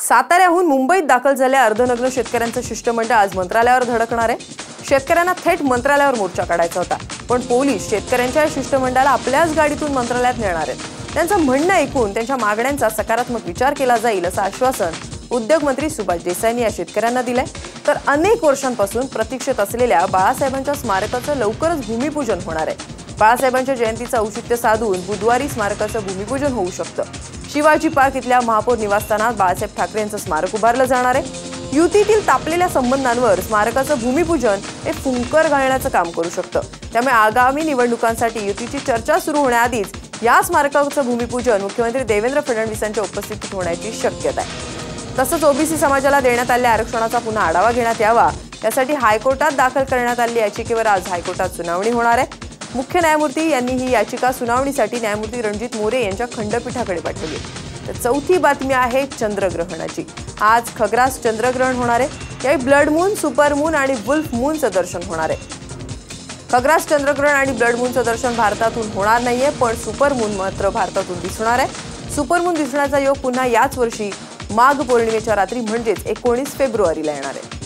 साताऱ्याहून मुंबईत दाखल झालेल्या अर्धनग्न शेतकऱ्यांचं शिष्टमंडळ आज मंत्रालयावर धडकणार आहे. शेतकऱ्यांना थेट मंत्रालयावर मोर्चा काढायचा होता. पण पोलीस शेतकऱ्यांच्या या शिष्टमंडळाला आपल्याच गाडीतून मंत्रालयात नेणार आहेत. त्यांचं म्हणणं ऐकून त्यांच्या मागण्यांचा सकारात्मक विचार केला जाईल असं आश्वासन उद्योगमंत्री सुभाष देसाईंनी या शेतकऱ्यांना दिलंय. तर अनेक वर्षांपासून प्रतीक्षेत असलेल्या बाळासाहेबांच्या स्मारकाचं लवकरच भूमिपूजन होणार आहे. बाळासाहेबांच्या जयंतीचं औचित्य साधून बुधवारी स्मारकाचं भूमिपूजन होऊ शकतं. शिवाजी पार्क इथल्या महापौर निवासस्थानात बाळासाहेब ठाकरे यांचं स्मारक उभारलं जाणार आहे. युतीतील तापलेल्या संबंधांवर स्मारकाचं भूमिपूजन हे फुंकर घालण्याचं काम करू शकतं. त्यामुळे आगामी निवडणुकांसाठी युतीची चर्चा सुरू होण्याआधीच या स्मारकाचं भूमिपूजन मुख्यमंत्री देवेंद्र फडणवीसांच्या उपस्थितीत होण्याची शक्यता आहे. तसंच ओबीसी समाजाला देण्यात आलेल्या आरक्षणाचा पुन्हा आढावा घेण्यात यावा यासाठी हायकोर्टात दाखल करण्यात आलेली याचिकेवर आज हायकोर्टात सुनावणी होणार आहे. मुख्य न्यायमूर्ती यांनी ही याचिका सुनावणीसाठी न्यायमूर्ती रणजित मोरे यांच्या खंडपीठाकडे पाठवली. तर चौथी बातमी आहे चंद्रग्रहणाची. आज खग्रास चंद्रग्रहण होणार आहे. यावेळी ब्लड मून सुपर मून आणि वुल्फ मूनचं दर्शन होणार आहे. खग्रास चंद्रग्रहण आणि ब्लड मूनचं दर्शन भारतातून होणार नाहीये पण सुपर मून मात्र भारतातून दिसणार आहे. सुपर मून दिसण्याचा योग पुन्हा याच वर्षी माघ पौर्णिमेच्या रात्री म्हणजेच एकोणीस फेब्रुवारीला येणार आहे.